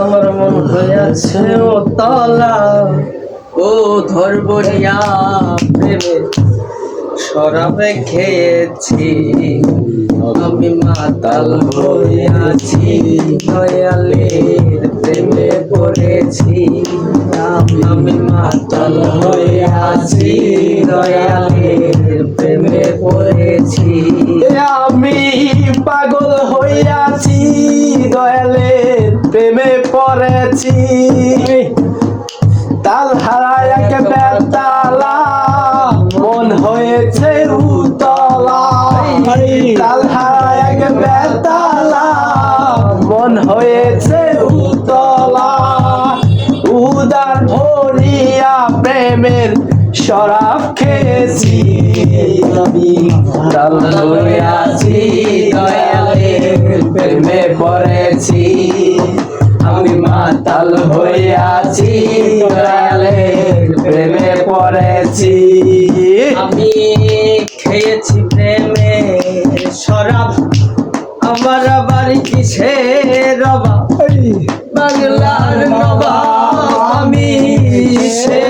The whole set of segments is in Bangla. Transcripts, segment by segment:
আমার মন হইয়াছে ও তলা ও ধরবরিয়া প্রেমে শরাবে খেয়েছি। আমি মাতাল হইয়াছি, দয়ালের প্রেমে পড়েছি। আমি মাতাল হইয়াছি। হইয়াছি দয়ালের প্রেমে পড়েছি। তাল হারায় এক বেতালা মন হয়েছে উতলা তাল হারায় এক বেতালা মন হয়েছে উতলা উদার ভরিয়া প্রেমের শরাব খেয়েছি। আমি তাল প্রেমে পড়েছি। আমি মাতাল হইয়াছি দয়ালের প্রেমে পড়েছি। আমি খেয়েছি প্রেমে শরাব। আমার বাড়ি কিসে রবা বাংলার নবাব আমি সেরেছি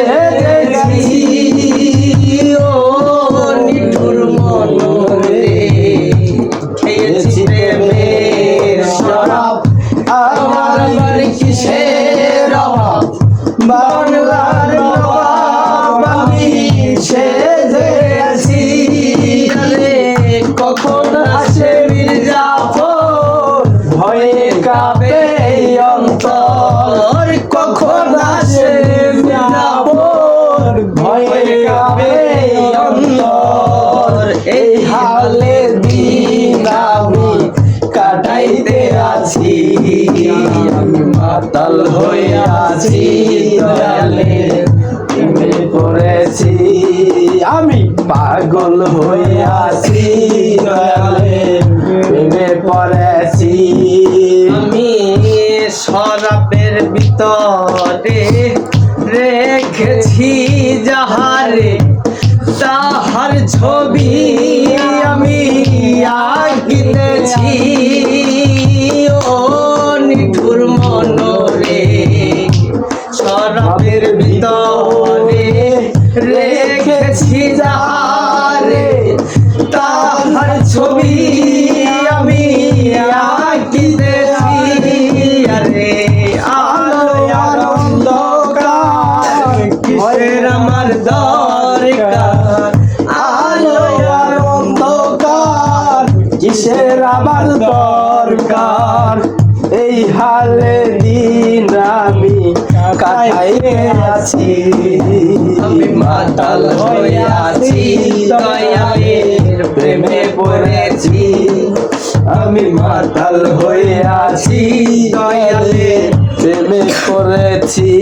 বাংলার নবাব আমি সেজে আছি কখন আসে মির্জাফর ভয়ে কাবে অন্তর। কখন আসে মির্জাপুর ভয়ে আছি দয়ালে পড়েছি। আমি পাগল হয়ে আছি দয়ালে পড়েছি। আমি শরাবের ভিতরে রেখেছি যাহারে, তাহার ছবি আমি আঁকিতেছি। রেখেছি যাহারে, তাহার ছবি আমি আঁকিতেছি। আরে আলো আর অন্ধকার, কিসের আমার দরকার? আলো আর কিসের আমার দরকার? এই হালে দিন আমি কাটাইতে আছি আমি মাতাল আছি দয়ালের প্রেমে পড়েছি। আমি মাতাল আছি দয়ালের প্রেমে পড়েছি।